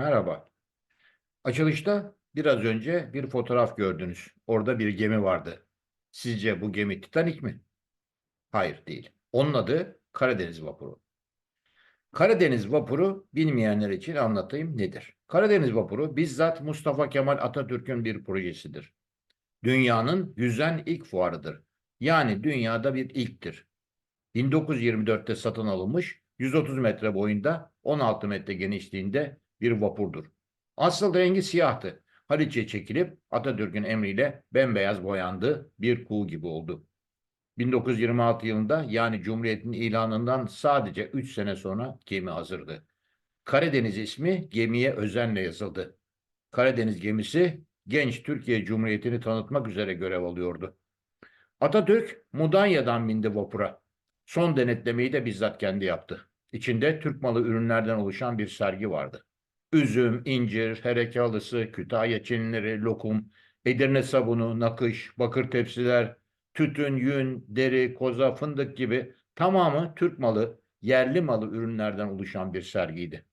Merhaba. Açılışta biraz önce bir fotoğraf gördünüz. Orada bir gemi vardı. Sizce bu gemi Titanik mi? Hayır değil. Onun adı Karadeniz Vapuru. Karadeniz Vapuru bilmeyenler için anlatayım nedir? Karadeniz Vapuru bizzat Mustafa Kemal Atatürk'ün bir projesidir. Dünyanın yüzen ilk fuarıdır. Yani dünyada bir ilktir. 1924'te satın alınmış 130 metre boyunda 16 metre genişliğinde bir vapurdur. Asıl rengi siyahtı. Haliç'e çekilip Atatürk'ün emriyle bembeyaz boyandı, bir kuğu gibi oldu. 1926 yılında yani Cumhuriyet'in ilanından sadece 3 sene sonra gemi hazırdı. Karadeniz ismi gemiye özenle yazıldı. Karadeniz gemisi genç Türkiye Cumhuriyeti'ni tanıtmak üzere görev alıyordu. Atatürk Mudanya'dan bindi vapura. Son denetlemeyi de bizzat kendi yaptı. İçinde Türk malı ürünlerden oluşan bir sergi vardı. Üzüm, incir, hereke halısı, Kütahya çinleri, lokum, Edirne sabunu, nakış, bakır tepsiler, tütün, yün, deri, koza, fındık gibi tamamı Türk malı, yerli malı ürünlerden oluşan bir sergiydi.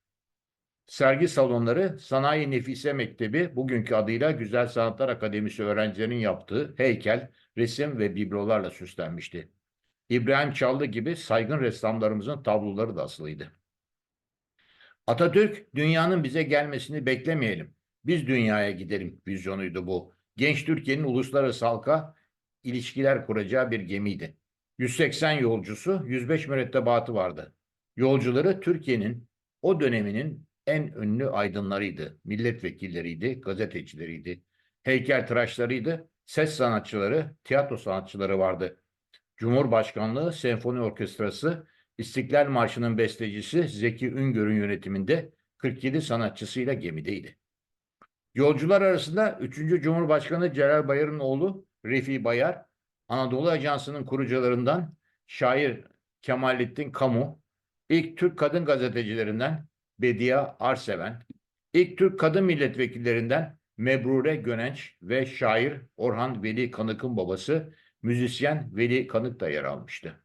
Sergi salonları Sanayi Nefise Mektebi, bugünkü adıyla Güzel Sanatlar Akademisi öğrencilerinin yaptığı heykel, resim ve biblolarla süslenmişti. İbrahim Çallı gibi saygın ressamlarımızın tabloları da asılıydı. Atatürk, dünyanın bize gelmesini beklemeyelim. Biz dünyaya gidelim vizyonuydu bu. Genç Türkiye'nin uluslararası halka ilişkiler kuracağı bir gemiydi. 180 yolcusu, 105 mürettebatı vardı. Yolcuları Türkiye'nin o döneminin en ünlü aydınlarıydı, milletvekilleriydi, gazetecileriydi, heykeltıraşlarıydı, ses sanatçıları, tiyatro sanatçıları vardı. Cumhurbaşkanlığı Senfoni Orkestrası İstiklal Marşı'nın bestecisi Zeki Üngör'ün yönetiminde 47 sanatçısıyla gemideydi. Yolcular arasında 3. Cumhurbaşkanı Celal Bayar'ın oğlu Refi Bayar, Anadolu Ajansı'nın kurucularından şair Kemalettin Kamu, ilk Türk kadın gazetecilerinden Bediye Arseven, ilk Türk kadın milletvekillerinden Mebrure Gönenç ve şair Orhan Veli Kanık'ın babası müzisyen Veli Kanık da yer almıştı.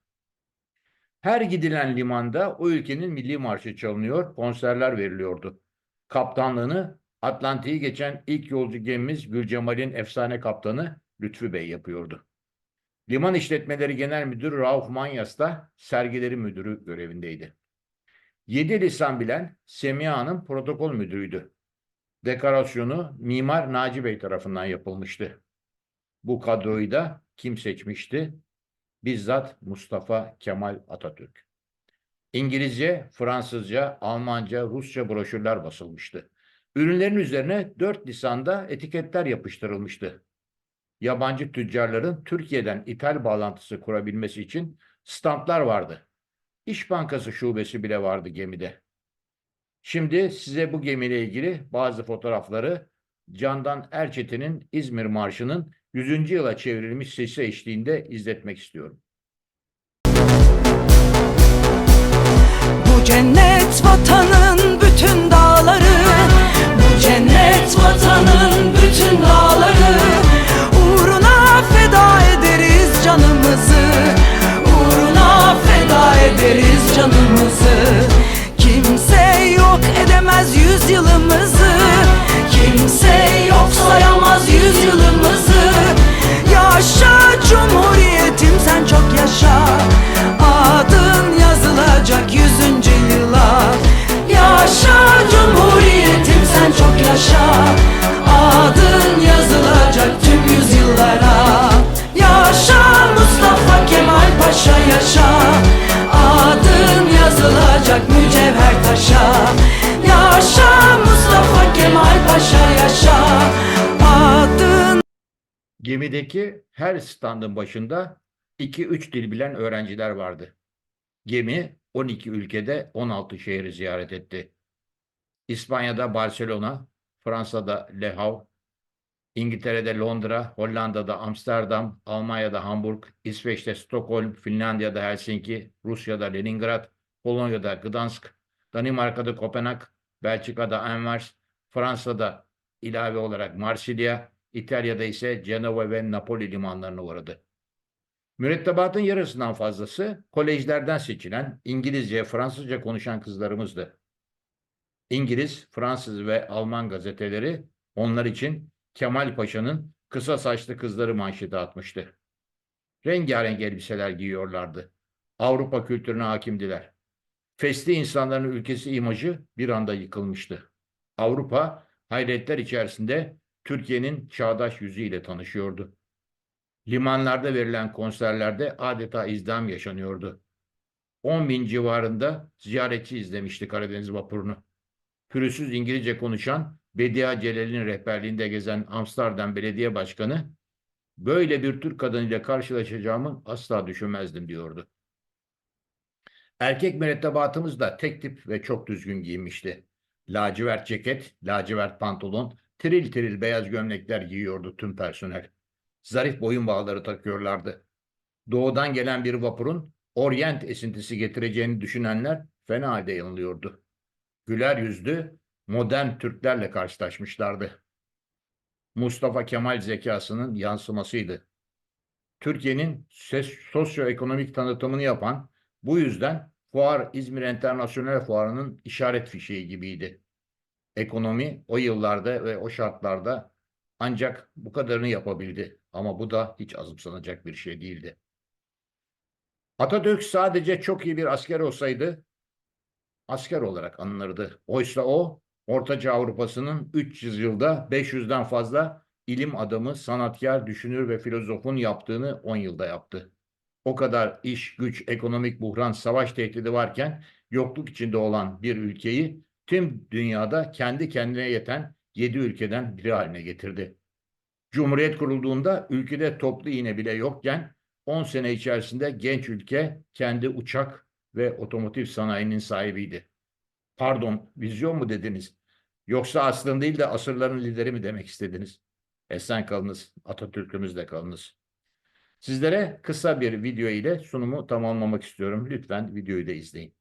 Her gidilen limanda o ülkenin milli marşı çalınıyor, konserler veriliyordu. Kaptanlığını Atlantik'i geçen ilk yolcu gemimiz Gülcemal'in efsane kaptanı Lütfü Bey yapıyordu. Liman İşletmeleri Genel Müdürü Rauf Manyas da sergileri müdürü görevindeydi. Yedi lisan bilen Semiha Hanım protokol müdürüydü. Dekorasyonu Mimar Naci Bey tarafından yapılmıştı. Bu kadroyu da kim seçmişti? Bizzat Mustafa Kemal Atatürk. İngilizce, Fransızca, Almanca, Rusça broşürler basılmıştı. Ürünlerin üzerine dört lisanda etiketler yapıştırılmıştı. Yabancı tüccarların Türkiye'den ithal bağlantısı kurabilmesi için standlar vardı. İş Bankası şubesi bile vardı gemide. Şimdi size bu gemiyle ilgili bazı fotoğrafları Candan Erçetin'in İzmir Marşı'nın 100. yıla çevrilmiş sesi eşliğinde izletmek istiyorum. Bu cennet vatanın bütün dağları Bu cennet yazılacak mücevher taşa Yaşa Mustafa Kemal Paşa yaşa Adın Gemideki her standın başında 2-3 dil bilen öğrenciler vardı. Gemi 12 ülkede 16 şehri ziyaret etti. İspanya'da Barcelona, Fransa'da Le Havre, İngiltere'de Londra, Hollanda'da Amsterdam, Almanya'da Hamburg, İsveç'te Stockholm, Finlandiya'da Helsinki, Rusya'da Leningrad, Polonya'da Gdansk, Danimarka'da Kopenhag, Belçika'da Anvers, Fransa'da ilave olarak Marsilya, İtalya'da ise Cenova ve Napoli limanlarına uğradı. Mürettebatın yarısından fazlası kolejlerden seçilen İngilizce, Fransızca konuşan kızlarımızdı. İngiliz, Fransız ve Alman gazeteleri onlar için Kemal Paşa'nın kısa saçlı kızları manşeti atmıştı. Rengarenk elbiseler giyiyorlardı. Avrupa kültürüne hakimdiler. Fesli insanların ülkesi imajı bir anda yıkılmıştı. Avrupa hayretler içerisinde Türkiye'nin çağdaş yüzüyle tanışıyordu. Limanlarda verilen konserlerde adeta izdiham yaşanıyordu. 10 bin civarında ziyaretçi izlemişti Karadeniz vapurunu. Pürüzsüz İngilizce konuşan Bedia Celal'in rehberliğinde gezen Amsterdam Belediye Başkanı, böyle bir Türk kadınıyla karşılaşacağımı asla düşünmezdim diyordu. Erkek mürettebatımız da tek tip ve çok düzgün giyinmişti. Lacivert ceket, lacivert pantolon, tiril tiril beyaz gömlekler giyiyordu tüm personel. Zarif boyun bağları takıyorlardı. Doğudan gelen bir vapurun Orient esintisi getireceğini düşünenler fena halde yanılıyordu. Güler yüzlü, modern Türklerle karşılaşmışlardı. Mustafa Kemal zekasının yansımasıydı. Türkiye'nin ses- sosyoekonomik tanıtımını yapan bu yüzden fuar İzmir Enternasyonel Fuarı'nın işaret fişeği gibiydi. Ekonomi o yıllarda ve o şartlarda ancak bu kadarını yapabildi ama bu da hiç azımsanacak bir şey değildi. Atatürk sadece çok iyi bir asker olsaydı asker olarak anılırdı. Oysa o Ortaçağ Avrupa'sının 300 yılda 500'den fazla ilim adamı, sanatkar, düşünür ve filozofun yaptığını 10 yılda yaptı. O kadar iş, güç, ekonomik buhran, savaş tehdidi varken yokluk içinde olan bir ülkeyi tüm dünyada kendi kendine yeten 7 ülkeden biri haline getirdi. Cumhuriyet kurulduğunda ülkede toplu iğne bile yokken 10 sene içerisinde genç ülke kendi uçak ve otomotiv sanayinin sahibiydi. Pardon, vizyon mu dediniz? Yoksa aslında değil de asırların lideri mi demek istediniz? Esen kalınız, Atatürk'ümüzle kalınız. Sizlere kısa bir video ile sunumu tamamlamak istiyorum. Lütfen videoyu da izleyin.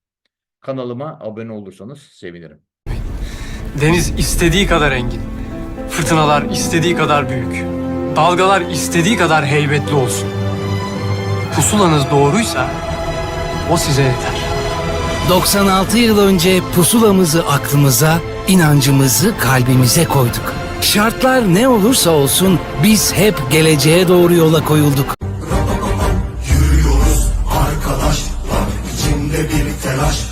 Kanalıma abone olursanız sevinirim. Deniz istediği kadar engin. Fırtınalar istediği kadar büyük. Dalgalar istediği kadar heybetli olsun. Pusulanız doğruysa o size yeter. 96 yıl önce pusulamızı aklımıza, inancımızı kalbimize koyduk. Şartlar ne olursa olsun biz hep geleceğe doğru yola koyulduk. rush.